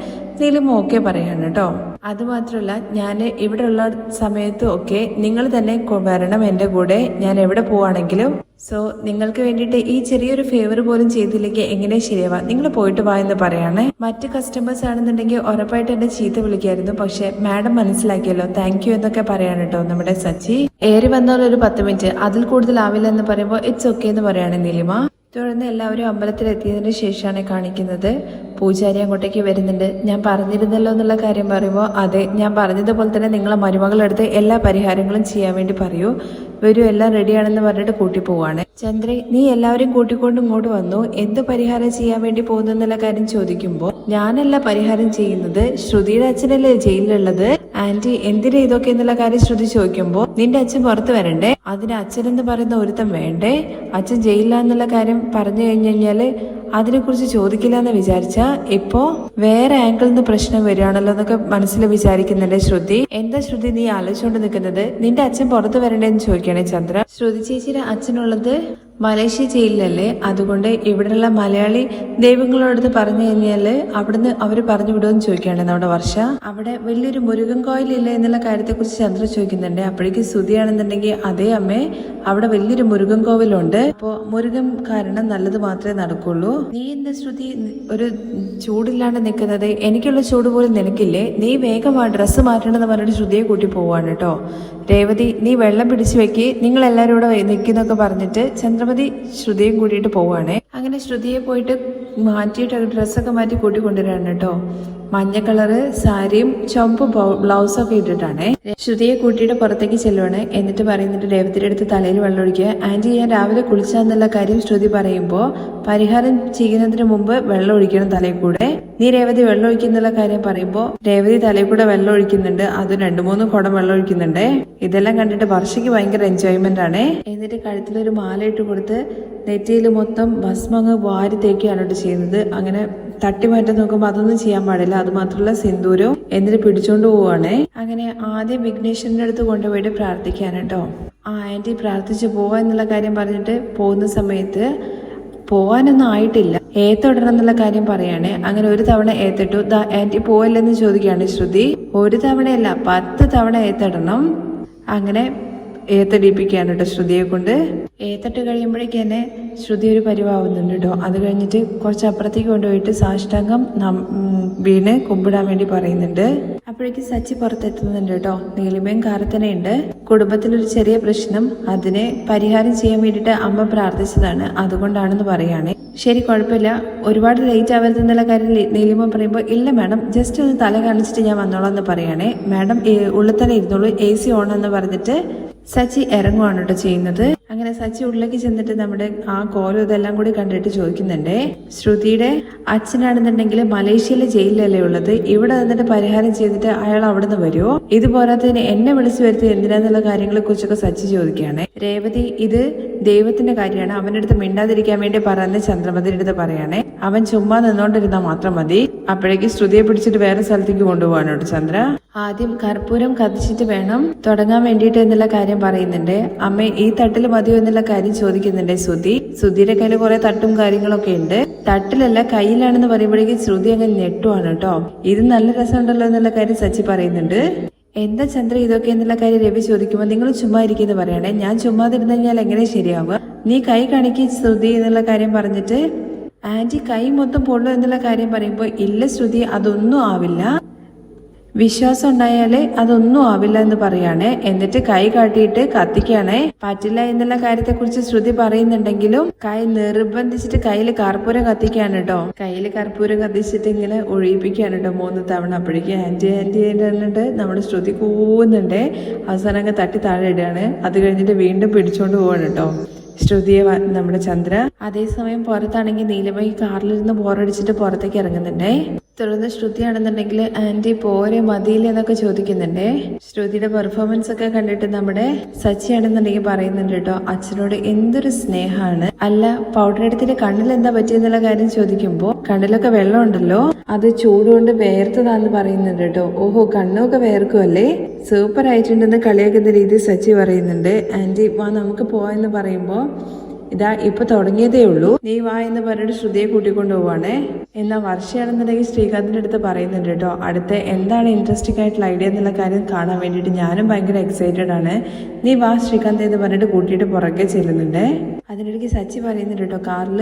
നീലും ഓക്കെ പറയാണ് കേട്ടോ. അത് മാത്രമല്ല ഞാൻ ഇവിടെ ഉള്ള സമയത്തും ഒക്കെ നിങ്ങൾ തന്നെ വരണം എന്റെ കൂടെ. ഞാൻ എവിടെ പോവാണെങ്കിലും. സോ നിങ്ങൾക്ക് വേണ്ടിയിട്ട് ഈ ചെറിയൊരു ഫേവർ പോലും ചെയ്തില്ലെങ്കിൽ എങ്ങനെ ശരിയാവാ? നിങ്ങൾ പോയിട്ട് വാ എന്ന് പറയണേ. മറ്റ് കസ്റ്റമേഴ്സ് ആണെന്നുണ്ടെങ്കിൽ ഉറപ്പായിട്ട് എന്നെ ചീത്ത വിളിക്കായിരുന്നു. പക്ഷെ മാഡം മനസ്സിലാക്കിയല്ലോ. താങ്ക് യു എന്നൊക്കെ പറയാണ് കേട്ടോ നമ്മുടെ സച്ചി. ഏറി വന്നാൽ ഒരു പത്ത് മിനിറ്റ് അതിൽ കൂടുതൽ ആവില്ല എന്ന് പറയുമ്പോൾ ഇറ്റ്സ് ഓക്കെ എന്ന് പറയാണ് നീലിമ. തുടർന്ന് എല്ലാവരും അമ്പലത്തിൽ എത്തിയതിന് ശേഷമാണ് കാണിക്കുന്നത്. പൂജാരി അങ്ങോട്ടേക്ക് വരുന്നുണ്ട്. ഞാൻ പറഞ്ഞിരുന്നല്ലോ എന്നുള്ള കാര്യം പറയുമ്പോൾ അതെ ഞാൻ പറഞ്ഞതുപോലെ തന്നെ നിങ്ങളെ മരുമകളെടുത്ത് എല്ലാ പരിഹാരങ്ങളും ചെയ്യാൻ വേണ്ടി പറയൂ. വരൂ എല്ലാം റെഡിയാണെന്ന് പറഞ്ഞിട്ട് കൂട്ടി പോവാണ്. ചന്ദ്ര നീ എല്ലാവരും കൂട്ടിക്കൊണ്ട് ഇങ്ങോട്ട് വന്നു. എന്ത് പരിഹാരം ചെയ്യാൻ വേണ്ടി പോകുന്നു എന്നുള്ള കാര്യം ചോദിക്കുമ്പോൾ ഞാനല്ല പരിഹാരം ചെയ്യുന്നത്. ശ്രുതിയുടെ അച്ഛനല്ലേ ജയിലിലുള്ളത്. ആന്റി എന്തിനാ ഇതൊക്കെ എന്നുള്ള കാര്യം ശ്രുതി ചോദിക്കുമ്പോൾ നിന്റെ അച്ഛൻ പുറത്ത് വരണ്ടേ? അതിന് അച്ഛൻ എന്ന് പറയുന്ന ഒരുത്തം വേണ്ടേ? അച്ഛൻ ജയിലിലാന്നുള്ള കാര്യം പറഞ്ഞു കഴിഞ്ഞു കഴിഞ്ഞാൽ അതിനെക്കുറിച്ച് ചോദിക്കില്ല എന്ന് വിചാരിച്ച ഇപ്പോ വേറെ ആംഗിളിൽ നിന്ന് പ്രശ്നം വരികയാണല്ലോ എന്നൊക്കെ മനസ്സിൽ വിചാരിക്കുന്നുണ്ട് ശ്രുതി. എന്താ ശ്രുതി നീ ആലോചിച്ചുകൊണ്ട് നിൽക്കുന്നത്? നിന്റെ അച്ഛൻ പുറത്ത് വരണ്ടേന്ന് ചോദിക്കണേ ചന്ദ്ര. ശ്രുതി ചേച്ചിയുടെ അച്ഛനുള്ളത് മലേഷ്യ ജയിലിലല്ലേ? അതുകൊണ്ട് ഇവിടെയുള്ള മലയാളി ദൈവങ്ങളോട് പറഞ്ഞു കഴിഞ്ഞാൽ അവിടുന്ന് അവർ പറഞ്ഞു വിടുമെന്ന് ചോദിക്കുകയാണ് നമ്മുടെ വർഷ. അവിടെ വലിയൊരു മുരുകൻ കോയിലില്ല എന്നുള്ള കാര്യത്തെക്കുറിച്ച് ചന്ദ്ര ചോദിക്കുന്നുണ്ട്. അപ്പോഴേക്കും സ്തുതിയാണെന്നുണ്ടെങ്കിൽ അതേ അമ്മേ അവിടെ വലിയൊരു മുരുകൻ കോവിലുണ്ട്. അപ്പോൾ മുരുകൻ കാരണം നല്ലത് മാത്രമേ നടക്കുള്ളൂ. നീ എന്ന ശ്രുതി ഒരു ചൂടില്ലാണ്ട് നിൽക്കുന്നത് എനിക്കുള്ള ചൂട് പോലും നിനക്കില്ലേ? നീ വേഗം ആ ഡ്രസ്സ് മാറ്റണമെന്ന് പറഞ്ഞിട്ട് ശ്രുതിയെ കൂട്ടി പോവാണ് കേട്ടോ. രേവതി നീ വെള്ളം പിടിച്ചു വെക്കി. നിങ്ങൾ എല്ലാവരും ഇവിടെ നിൽക്കുന്നൊക്കെ പറഞ്ഞിട്ട് ചന്ദ്രമതി ശ്രുതിയും കൂടിയിട്ട് പോവുകയാണെ അങ്ങനെ ശ്രുതിയെ പോയിട്ട് മാറ്റിയിട്ട് ഡ്രസ്സൊക്കെ മാറ്റി കൂട്ടി കൊണ്ടുവരാണ് കേട്ടോ. മഞ്ഞ കളറ് സാരിയും ചുവപ്പ് ബ്ലൗസൊക്കെ ഇട്ടിട്ടാണേ. ശ്രുതിയെ കൂട്ടിയിട്ട് പുറത്തേക്ക് ചെല്ലുവാണ്. എന്നിട്ട് പറയുന്നിട്ട് രേവതിയുടെ അടുത്ത് തലയിൽ വെള്ളം ഒഴിക്കുക. ആന്റി ഞാൻ രാവിലെ കുളിച്ചാന്നുള്ള കാര്യം ശ്രുതി പറയുമ്പോൾ പരിഹാരം ചെയ്യുന്നതിന് മുമ്പ് വെള്ളം ഒഴിക്കണം തലയിൽ കൂടെ. നീ രേവതി വെള്ളം ഒഴിക്കുന്നുള്ള കാര്യം പറയുമ്പോൾ രേവതി തലയിൽ കൂടെ വെള്ളം ഒഴിക്കുന്നുണ്ട്. അത് രണ്ടു മൂന്ന് കുടം വെള്ളം ഒഴിക്കുന്നുണ്ട്. ഇതെല്ലാം കണ്ടിട്ട് വർഷയ്ക്ക് ഭയങ്കര എൻജോയ്മെന്റ് ആണ്. എന്നിട്ട് കഴുത്തിൽ ഒരു മാല ഇട്ട് കൊടുത്ത് നെറ്റിയിൽ മൊത്തം ഭസ്മങ്ങ് വാരി തേക്കുകയാണ് ചെയ്യുന്നത്. അങ്ങനെ തട്ടി മാറ്റാൻ നോക്കുമ്പോൾ അതൊന്നും ചെയ്യാൻ പാടില്ല. അത് മാത്രമല്ല സിന്ദൂരവും എന്നിട്ട് പിടിച്ചോണ്ട് പോവാണേ. അങ്ങനെ ആദ്യം വിഘ്നേശ്വരന്റെ അടുത്ത് കൊണ്ടുപോയിട്ട് പ്രാർത്ഥിക്കാൻ കേട്ടോ ആ ആന്റി പ്രാർത്ഥിച്ചു പോവാ എന്നുള്ള കാര്യം പറഞ്ഞിട്ട് പോകുന്ന സമയത്ത് പോവാനൊന്നും ആയിട്ടില്ല. ഏത്തൊടണം എന്നുള്ള കാര്യം പറയാണ്. അങ്ങനെ ഒരു തവണ ഏത്തിട്ടു. ആന്റി പോവല്ലെന്ന് ചോദിക്കുകയാണ് ശ്രുതി. ഒരു തവണയല്ല പത്ത് തവണ ഏത്തിടണം അങ്ങനെ ഏത്തടിപ്പിക്കുകയാണ് കേട്ടോ ശ്രുതിയെ കൊണ്ട് ഏത്തട്ട് കഴിയുമ്പോഴേക്ക് തന്നെ ശ്രുതി ഒരു പരിവാവുന്നുണ്ട് കേട്ടോ. അത് കഴിഞ്ഞിട്ട് കുറച്ച് അപ്പുറത്തേക്ക് കൊണ്ടുപോയിട്ട് സാഷ്ടാംഗം വീണ് കുമ്പിടാൻ വേണ്ടി പറയുന്നുണ്ട്. അപ്പോഴേക്ക് സച്ചി പുറത്തെത്തുന്നുണ്ട് കേട്ടോ. നീലിമയും കാരത്തനയുണ്ട്. കുടുംബത്തിലൊരു ചെറിയ പ്രശ്നം. അതിനെ പരിഹാരം ചെയ്യാൻ വേണ്ടിയിട്ട് അമ്മ പ്രാർത്ഥിച്ചതാണ്. അതുകൊണ്ടാണെന്ന് പറയാണ് ശരി കുഴപ്പമില്ല. ഒരുപാട് ലേറ്റ് ആവരുത് എന്നുള്ള കാര്യം നീലിമ പറയുമ്പോൾ ഇല്ല മാഡം ജസ്റ്റ് ഒന്ന് തല കാണിച്ചിട്ട് ഞാൻ വന്നോളാം എന്ന് പറയുകയാണെ. മാഡം ഉള്ളിൽ തന്നെ ഇരുന്നോളൂ. എ സി ഓൺ പറഞ്ഞിട്ട് സച്ചി ഇറങ്ങുവാണ് കേട്ടോ ചെയ്യുന്നത്. അങ്ങനെ സച്ചി ഉള്ളിലേക്ക് ചെന്നിട്ട് നമ്മുടെ ആ കോലം ഇതെല്ലാം കൂടി കണ്ടിട്ട് ചോദിക്കുന്നുണ്ടേ. ശ്രുതിയുടെ അച്ഛനാണെന്നുണ്ടെങ്കിൽ മലേഷ്യയിലെ ജയിലിലല്ലേ ഉള്ളത്? ഇവിടെ നിന്നിട്ട് പരിഹാരം ചെയ്തിട്ട് അയാൾ അവിടെ നിന്ന് വരുമോ ഇത് പോരാത്തതിന് എന്നെ വിളിച്ചു വരുത്തി എന്തിനാന്നുള്ള കാര്യങ്ങളെ കുറിച്ചൊക്കെ സച്ചി ചോദിക്കുകയാണ്. രേവതി ഇത് ദൈവത്തിന്റെ കാര്യമാണ്. അവന്റെ അടുത്ത് മിണ്ടാതിരിക്കാൻ വേണ്ടി പറയുന്ന ചന്ദ്രമതിയുടെ അടുത്ത് പറയണേ. അവൻ ചുമ്മാ നിന്നോണ്ടിരുന്നാൽ മാത്രം മതി. അപ്പോഴേക്ക് ശ്രുതിയെ പിടിച്ചിട്ട് വേറെ സ്ഥലത്തേക്ക് കൊണ്ടുപോകാനോട്ട് ചന്ദ്ര. ആദ്യം കർപ്പൂരം കത്തിച്ചിട്ട് വേണം തുടങ്ങാൻ വേണ്ടിയിട്ട് എന്നുള്ള കാര്യം പറയുന്നുണ്ട്. അമ്മ ഈ തട്ടിൽ മതിയോ എന്നുള്ള കാര്യം ചോദിക്കുന്നുണ്ട് ശ്രുതി. ശ്രുതിയുടെ കയ്യിൽ കുറെ തട്ടും കാര്യങ്ങളൊക്കെ ഉണ്ട്. തട്ടിലല്ല കയ്യിലാണെന്ന് പറയുമ്പോഴേക്കും ശ്രുതി അങ്ങ് ഞെട്ടുവാണ് കേട്ടോ. ഇത് നല്ല രസമുണ്ടല്ലോ എന്നുള്ള കാര്യം സച്ചി പറയുന്നുണ്ട്. എന്താ ചന്ദ്ര ഇതൊക്കെ എന്നുള്ള കാര്യം രവി ചോദിക്കുമ്പോൾ നിങ്ങൾ ചുമ്മാ ഇരിക്കുന്നു പറയണേ. ഞാൻ ചുമ്മാതിരുന്ന് എങ്ങനെ ശരിയാവുക? നീ കൈ കാണിക്ക് ശ്രുതി എന്നുള്ള കാര്യം പറഞ്ഞിട്ട് ആന്റി കൈ മൊത്തം പൊള്ളു എന്നുള്ള കാര്യം പറയുമ്പോൾ ഇല്ല ശ്രുതി അതൊന്നും ആവില്ല. വിശ്വാസം ഉണ്ടായാലേ അതൊന്നും ആവില്ല എന്ന് പറയാണ്. എന്നിട്ട് കൈ കാട്ടിയിട്ട് കത്തിക്കാണേ പറ്റില്ല എന്നുള്ള കാര്യത്തെക്കുറിച്ച് ശ്രുതി പറയുന്നുണ്ടെങ്കിലും കൈ നിർബന്ധിച്ചിട്ട് കയ്യിൽ കർപ്പൂരം കത്തിക്കാണ് കേട്ടോ കയ്യിൽ കർപ്പൂരം കത്തിച്ചിട്ട് ഇങ്ങനെ ഒഴിപ്പിക്കാണ് കേട്ടോ മൂന്ന് തവണ. അപ്പോഴേക്കും ആന്റി ആന്റി ആയിട്ട് നമ്മുടെ ശ്രുതി കൂവുന്നുണ്ട്. അവസാനം അങ്ങ് തട്ടി താഴെ ഇടുകയാണ്. അത് കഴിഞ്ഞിട്ട് വീണ്ടും പിടിച്ചോണ്ട് പോവാണ് കേട്ടോ ശ്രുതിയെ നമ്മുടെ ചന്ദ്ര. അതേസമയം പുറത്താണെങ്കിൽ നീലമ ഈ കാറിലിരുന്ന് ബോറടിച്ചിട്ട് പുറത്തേക്ക് ഇറങ്ങുന്നുണ്ടേ? തുടർന്ന് ശ്രുതിയാണെന്നുണ്ടെങ്കിൽ ആന്റി പോരെ മതിയില്ല എന്നൊക്കെ ചോദിക്കുന്നുണ്ടേ? ശ്രുതിയുടെ പെർഫോമൻസ് ഒക്കെ കണ്ടിട്ട് നമ്മുടെ സച്ചി ആണെന്നുണ്ടെങ്കിൽ പറയുന്നുണ്ട് കേട്ടോ അച്ഛനോട് എന്തൊരു സ്നേഹമാണ്. അല്ല പൗഡർ എടുത്തിട്ട് കണ്ണിൽ എന്താ പറ്റിയെന്നുള്ള കാര്യം ചോദിക്കുമ്പോ കണ്ണിലൊക്കെ വെള്ളം ഉണ്ടല്ലോ അത് ചൂടുകൊണ്ട് വേർത്തതാന്ന് പറയുന്നുണ്ട് കേട്ടോ. ഓഹോ കണ്ണൊക്കെ വേർക്കുമല്ലേ സൂപ്പർ ആയിട്ടുണ്ടെന്ന് കളിയാക്കുന്ന രീതി സച്ചി പറയുന്നുണ്ട്. ആന്റി വാ നമുക്ക് പോവാന്ന് പറയുമ്പോ ഇതാ ഇപ്പൊ തുടങ്ങിയതേ ഉള്ളൂ. നീ വാ എന്ന് പറഞ്ഞിട്ട് ശ്രുതിയെ കൂട്ടിക്കൊണ്ടു പോവാണേ. എന്നാ വർഷയാണെന്നുണ്ടെങ്കിൽ ശ്രീകാന്തിന്റെ അടുത്ത് പറയുന്നുണ്ട് കേട്ടോ. അടുത്ത എന്താണ് ഇൻട്രസ്റ്റിംഗ് ആയിട്ടുള്ള ഐഡിയ എന്നുള്ള കാര്യം കാണാൻ വേണ്ടിയിട്ട് ഞാനും ഭയങ്കര എക്സൈറ്റഡ് ആണ്. നീ വാ ശ്രീകാന്ത് എന്ന് പറഞ്ഞിട്ട് കൂട്ടിയിട്ട് പുറകെ ചെല്ലുന്നുണ്ട്. അതിനിടയ്ക്ക് സച്ചി പറയുന്നുണ്ട് കേട്ടോ കാറിൽ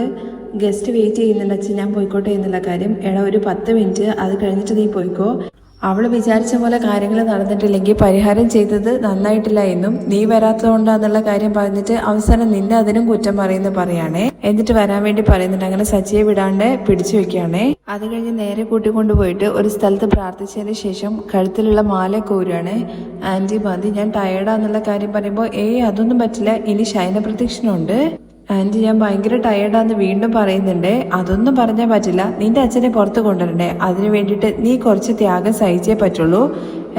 ഗസ്റ്റ് വെയിറ്റ് ചെയ്യുന്നുണ്ട് അച്ഛൻ ഞാൻ പോയിക്കോട്ടെ എന്നുള്ള കാര്യം. എടാ ഒരു പത്ത് മിനിറ്റ് അത് കഴിഞ്ഞിട്ട് നീ പോയിക്കോ. അവൾ വിചാരിച്ച പോലെ കാര്യങ്ങൾ നടന്നിട്ടില്ലെങ്കിൽ പരിഹാരം ചെയ്തത് നന്നായിട്ടില്ല എന്നും നീ വരാത്തതുകൊണ്ടാന്നുള്ള കാര്യം പറഞ്ഞിട്ട് അവസാനം നിന്നെ അതിനും കുറ്റം പറയുന്ന പറയാണേ. എന്നിട്ട് വരാൻ വേണ്ടി പറയുന്നുണ്ട്. അങ്ങനെ സച്ചിയെ വിടാണ്ട് പിടിച്ചു വെക്കുകയാണേ. അത് കഴിഞ്ഞ് നേരെ കൂട്ടിക്കൊണ്ടുപോയിട്ട് ഒരു സ്ഥലത്ത് പ്രാർത്ഥിച്ചതിന് ശേഷം കഴുത്തിലുള്ള മാല കോരുകയാണ് ആന്റി മതി ഞാൻ ടയേർഡാന്നുള്ള കാര്യം പറയുമ്പോൾ ഏയ് അതൊന്നും പറ്റില്ല. ഇനി ശയന പ്രദക്ഷിണമുണ്ട് ആന്റി ഞാൻ ഭയങ്കര ടയേർഡാന്ന് വീണ്ടും പറയുന്നുണ്ട്. അതൊന്നും പറഞ്ഞാൽ പറ്റില്ല. നിന്റെ അച്ഛനെ പുറത്ത് കൊണ്ടുവരണ്ടേ? അതിനു വേണ്ടിയിട്ട് നീ കുറച്ച് ത്യാഗം സഹിച്ചേ പറ്റുള്ളൂ.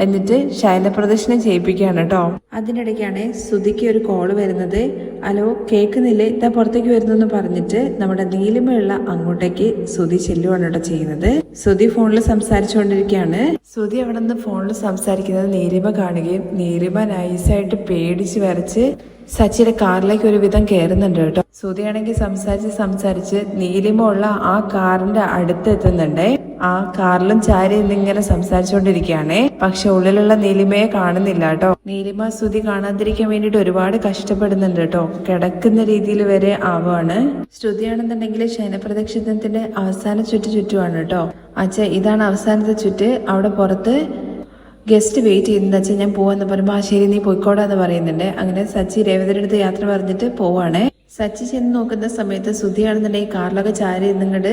എന്നിട്ട് ശൈലപ്രദർശനം ചെയ്യിപ്പിക്കുകയാണ് കേട്ടോ. അതിനിടയ്ക്കാണ് സുധിക്ക് ഒരു കോൾ വരുന്നത്. ഹലോ കേൾക്കുന്നില്ലേ? ഇതാ പുറത്തേക്ക് വരുന്നു എന്ന് പറഞ്ഞിട്ട് നമ്മുടെ നീലിമയുള്ള അങ്ങോട്ടേക്ക് സുധി ചെല്ലുവാണ് കേട്ടോ ചെയ്യുന്നത്. സുധി ഫോണിൽ സംസാരിച്ചുകൊണ്ടിരിക്കുകയാണ്. സുധി അവിടെ നിന്ന് ഫോണിൽ സംസാരിക്കുന്നത് നീലിമ കാണുകയും നീലിമ നൈസായിട്ട് പേടിച്ച് വരച്ച് സച്ചിയുടെ കാറിലേക്ക് ഒരുവിധം കയറുന്നുണ്ട് കേട്ടോ. സുധിയാണെങ്കിൽ സംസാരിച്ച് സംസാരിച്ച് നീലിമ ഉള്ള ആ കാറിന്റെ അടുത്ത് എത്തുന്നുണ്ടേ ആ കാറിലും ചാരി ഇന്നിങ്ങനെ സംസാരിച്ചുകൊണ്ടിരിക്കുകയാണേ പക്ഷെ ഉള്ളിലുള്ള നീലിമയെ കാണുന്നില്ല കേട്ടോ. നീലിമ സുധി കാണാതിരിക്കാൻ വേണ്ടിയിട്ട് ഒരുപാട് കഷ്ടപ്പെടുന്നുണ്ട് കേട്ടോ. കിടക്കുന്ന രീതിയിൽ വരെ ആവാണ് ശ്രുതിയാണെന്നുണ്ടെങ്കിൽ ശയനപ്രദക്ഷിണത്തിന്റെ അവസാന ചുറ്റ് ചുറ്റുമാണ് കേട്ടോ. അച്ഛ ഇതാണ് അവസാനത്തെ ചുറ്റ്. അവിടെ പുറത്ത് ഗസ്റ്റ് വെയിറ്റ് ചെയ്യുന്നത് അച്ഛൻ ഞാൻ പോവാന്ന് പറയുമ്പോൾ ആ ശരി നീ പോയിക്കോടാന്ന് പറയുന്നുണ്ട്. അങ്ങനെ സച്ചി രേവതിയുടെ അടുത്ത് യാത്ര പറഞ്ഞിട്ട് പോവാണേ. സച്ചി ചെന്ന് നോക്കുന്ന സമയത്ത് സുധിയാണെന്നുണ്ടെങ്കിൽ കാറിലൊക്കെ ചാരി നിങ്ങട്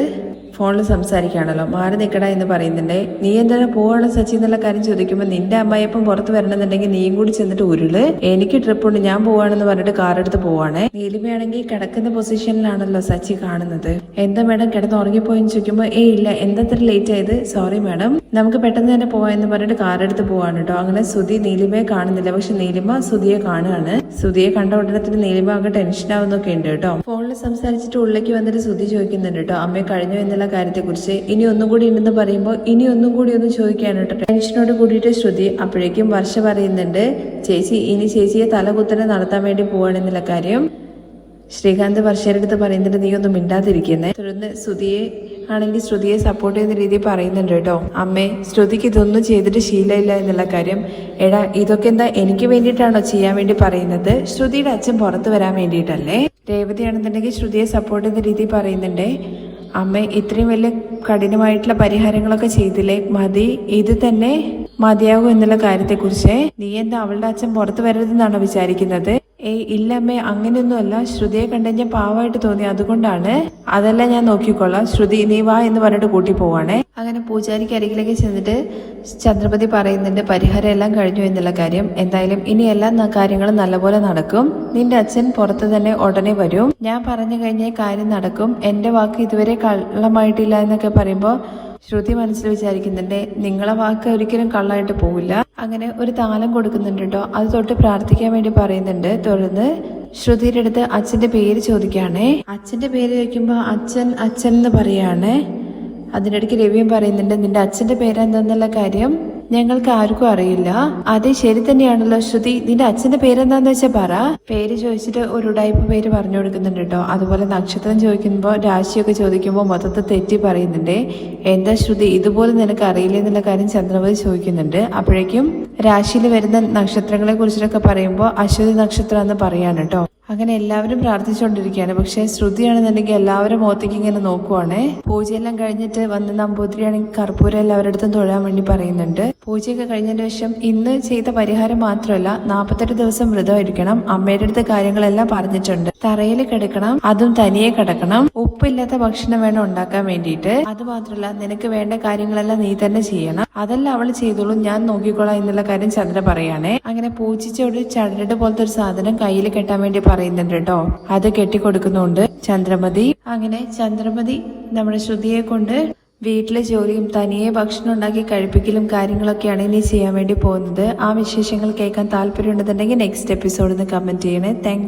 ഫോണിൽ സംസാരിക്കുകയാണല്ലോ. മാറി നിൽക്കട എന്ന് പറയുന്നുണ്ട്. നീ എന്താണ് പോവാണ് സച്ചി എന്നുള്ള കാര്യം ചോദിക്കുമ്പോൾ നിന്റെ അമ്മായിപ്പം പുറത്ത് വരണമെന്നുണ്ടെങ്കിൽ നീയും കൂടി ചെന്നിട്ട് ഉരുൾ. എനിക്ക് ട്രിപ്പ് ഉണ്ട് ഞാൻ പോവാണെന്ന് പറഞ്ഞിട്ട് കാർ എടുത്ത് പോവാണേ. നീലിമയാണെങ്കിൽ കിടക്കുന്ന പൊസിഷനിലാണല്ലോ സച്ചി കാണുന്നത്. എന്താ മാഡം കിടന്ന് ഉറങ്ങിപ്പോയെന്ന് ചോദിക്കുമ്പോൾ ഏ ഇല്ല എന്താ ലേറ്റ് ആയത്? Sorry madam. നമുക്ക് പെട്ടെന്ന് തന്നെ പോവാന്ന് പറഞ്ഞിട്ട് കാർ എടുത്ത് പോവാണ് കേട്ടോ. അങ്ങനെ സുധി നീലിമയെ കാണുന്നില്ല. പക്ഷെ നീലിമ സുധിയെ കാണുകയാണ്. സുധിയെ കണ്ട ഉടനെ തന്നെ നീലിമ ടെൻഷൻ ഉണ്ട് കേട്ടോ. ഫോണിൽ സംസാരിച്ചിട്ട് ഉള്ളിലേക്ക് വന്നിട്ട് ശ്രുതി ചോദിക്കുന്നുണ്ട് കേട്ടോ. അമ്മയെ കഴിഞ്ഞു എന്നുള്ള കാര്യത്തെ കുറിച്ച് ഇനി ഒന്നും കൂടി ഉണ്ടെന്ന് പറയുമ്പോൾ ഇനി ഒന്നും കൂടി ഒന്ന് ചോദിക്കാണ് കേട്ടോ. ടെൻഷനോട് കൂടിയിട്ട് ശ്രുതി അപ്പോഴേക്കും വർഷ പറയുന്നുണ്ട് ചേച്ചി ഇനി ചേച്ചിയെ തലകുത്തനെ നടത്താൻ വേണ്ടി പോവാണെന്നുള്ള കാര്യം. ശ്രീകാന്ത് വർഷയുടെ അടുത്ത് പറയുന്നുണ്ട് നീ ഒന്നും മിണ്ടാതിരിക്കുന്നേ. തുടർന്ന് ശ്രുതിയെ ആണെങ്കിൽ ശ്രുതിയെ സപ്പോർട്ട് ചെയ്യുന്ന രീതി പറയുന്നുണ്ട് കേട്ടോ. അമ്മേ ശ്രുതിക്ക് ഇതൊന്നും ചെയ്തിട്ട് ശീലമില്ല എന്നുള്ള കാര്യം. എടാ ഇതൊക്കെ എന്താ എനിക്ക് വേണ്ടിയിട്ടാണോ ചെയ്യാൻ വേണ്ടി പറയുന്നത്? ശ്രുതിയുടെ അച്ഛൻ പുറത്തു വരാൻ വേണ്ടിയിട്ടല്ലേ? രേവതിയാണെന്നുണ്ടെങ്കിൽ ശ്രുതിയെ സപ്പോർട്ട് ചെയ്യുന്ന രീതി പറയുന്നുണ്ട്. അമ്മ ഇത്രയും വലിയ കഠിനമായിട്ടുള്ള പരിഹാരങ്ങളൊക്കെ ചെയ്തില്ലേ? മതി. ഇത് തന്നെ മതിയാകും എന്നുള്ള കാര്യത്തെക്കുറിച്ച്. നീ എന്താ അവളുടെ അച്ഛൻ പുറത്തു വരരുതെന്നാണോ വിചാരിക്കുന്നത്? ഏയ് ഇല്ല അമ്മേ അങ്ങനെയൊന്നുമല്ല. ശ്രുതിയെ കണ്ടെങ്കിൽ പാവമായിട്ട് തോന്നി. അതുകൊണ്ടാണ് അതെല്ലാം ഞാൻ നോക്കിക്കോളാം ശ്രുതി നീ വാ എന്ന് പറഞ്ഞിട്ട് കൂട്ടി പോവാണേ. അങ്ങനെ പൂജാരിക്ക് അരികിലേക്ക് ചെന്നിട്ട് ചന്ദ്രപതി പറയുന്നുണ്ട് പരിഹാരം എല്ലാം കഴിഞ്ഞു എന്നുള്ള കാര്യം. എന്തായാലും ഇനി എല്ലാ കാര്യങ്ങളും നല്ലപോലെ നടക്കും. നിന്റെ അച്ഛൻ പുറത്ത് തന്നെ ഉടനെ വരും. ഞാൻ പറഞ്ഞു കഴിഞ്ഞ കാര്യം നടക്കും. എന്റെ വാക്ക് ഇതുവരെ കള്ളമായിട്ടില്ല എന്നൊക്കെ പറയുമ്പോൾ ശ്രുതി മനസ്സിൽ വിചാരിക്കുന്നുണ്ട് നിങ്ങളെ വാക്ക് ഒരിക്കലും കള്ളായിട്ട് പോവില്ല. അങ്ങനെ ഒരു താലം കൊടുക്കുന്നുണ്ട്? കേട്ടോ അത് തൊട്ട് പ്രാർത്ഥിക്കാൻ വേണ്ടി പറയുന്നുണ്ട്. തുടർന്ന് ശ്രുതിയുടെ അടുത്ത് അച്ഛന്റെ പേര് ചോദിക്കുകയാണേ. അച്ഛന്റെ പേര് ചോദിക്കുമ്പോ അച്ഛൻ അച്ഛൻ എന്ന് പറയാണ്. അതിനിടയ്ക്ക് രവിയും പറയുന്നുണ്ട് നിന്റെ അച്ഛന്റെ പേരെന്തെന്നുള്ള കാര്യം ഞങ്ങൾക്ക് ആർക്കും അറിയില്ല. അതെ ശരി തന്നെയാണല്ലോ ശ്രുതി. നിന്റെ അച്ഛന്റെ പേരെന്താന്ന് വെച്ചാ പറ. പേര് ചോദിച്ചിട്ട് ഒരു ഉടായ്പ പേര് പറഞ്ഞു കൊടുക്കുന്നുണ്ട് കേട്ടോ. അതുപോലെ നക്ഷത്രം ചോദിക്കുമ്പോൾ രാശിയൊക്കെ ചോദിക്കുമ്പോൾ മൊത്തത്തിൽ തെറ്റി പറയുന്നുണ്ട്. എന്താ ശ്രുതി ഇതുപോലെ നിനക്ക് അറിയില്ല എന്നുള്ള കാര്യം ചന്ദ്രപതി ചോദിക്കുന്നുണ്ട്. അപ്പോഴേക്കും രാശിയിൽ വരുന്ന നക്ഷത്രങ്ങളെ കുറിച്ചിട്ടൊക്കെ പറയുമ്പോൾ അശ്വതി നക്ഷത്രം എന്ന് പറയാണ് കേട്ടോ. അങ്ങനെ എല്ലാവരും പ്രാർത്ഥിച്ചുകൊണ്ടിരിക്കുകയാണ്. പക്ഷെ ശ്രുതിയാണെന്നുണ്ടെങ്കിൽ എല്ലാവരും മുഖത്തേക്ക് ഇങ്ങനെ നോക്കുവാണേ. പൂജയെല്ലാം കഴിഞ്ഞിട്ട് വന്ന് നമ്പൂതിരിയാണെങ്കിൽ കർപ്പൂരം എല്ലാവരുടെ അടുത്തും തൊഴാൻ വേണ്ടി പറയുന്നുണ്ട്. പൂജയൊക്കെ കഴിഞ്ഞതിന് ശേഷം ഇന്ന് ചെയ്ത പരിഹാരം മാത്രമല്ല നാൽപ്പത്തെട്ട് ദിവസം വ്രതമായിരിക്കണം. അമ്മയുടെ അടുത്ത് കാര്യങ്ങളെല്ലാം പറഞ്ഞിട്ടുണ്ട്. തറയിൽ കിടക്കണം അതും തനിയെ കിടക്കണം. ഉപ്പില്ലാത്ത ഭക്ഷണം വേണം ഉണ്ടാക്കാൻ വേണ്ടിയിട്ട്. അത് മാത്രമല്ല നിനക്ക് വേണ്ട കാര്യങ്ങളെല്ലാം നീ തന്നെ ചെയ്യണം. അതെല്ലാം അവൾ ചെയ്തോളൂ. ഞാൻ നോക്കിക്കോളാം എന്നുള്ള കാര്യം ചന്ദ്ര പറയാണേ. അങ്ങനെ പൂജിച്ചോട് ചരട് പോലത്തെ ഒരു സാധനം കയ്യിൽ കെട്ടാൻ വേണ്ടി പറയുന്നുണ്ട് കേട്ടോ. അത് കെട്ടിക്കൊടുക്കുന്നുണ്ട് ചന്ദ്രമതി. അങ്ങനെ ചന്ദ്രമതി നമ്മുടെ ശ്രുതിയെ കൊണ്ട് വീട്ടിലെ ജോലിയും തനിയെ ഭക്ഷണം ഉണ്ടാക്കി കഴിപ്പിക്കലും കാര്യങ്ങളൊക്കെയാണ് ഇനി ചെയ്യാൻ വേണ്ടി പോകുന്നത്. ആ വിശേഷങ്ങൾ കേൾക്കാൻ താല്പര്യമുണ്ടെന്നുണ്ടെങ്കിൽ നെക്സ്റ്റ് എപ്പിസോഡിൽ നിന്ന് കമന്റ് ചെയ്യണേ. താങ്ക്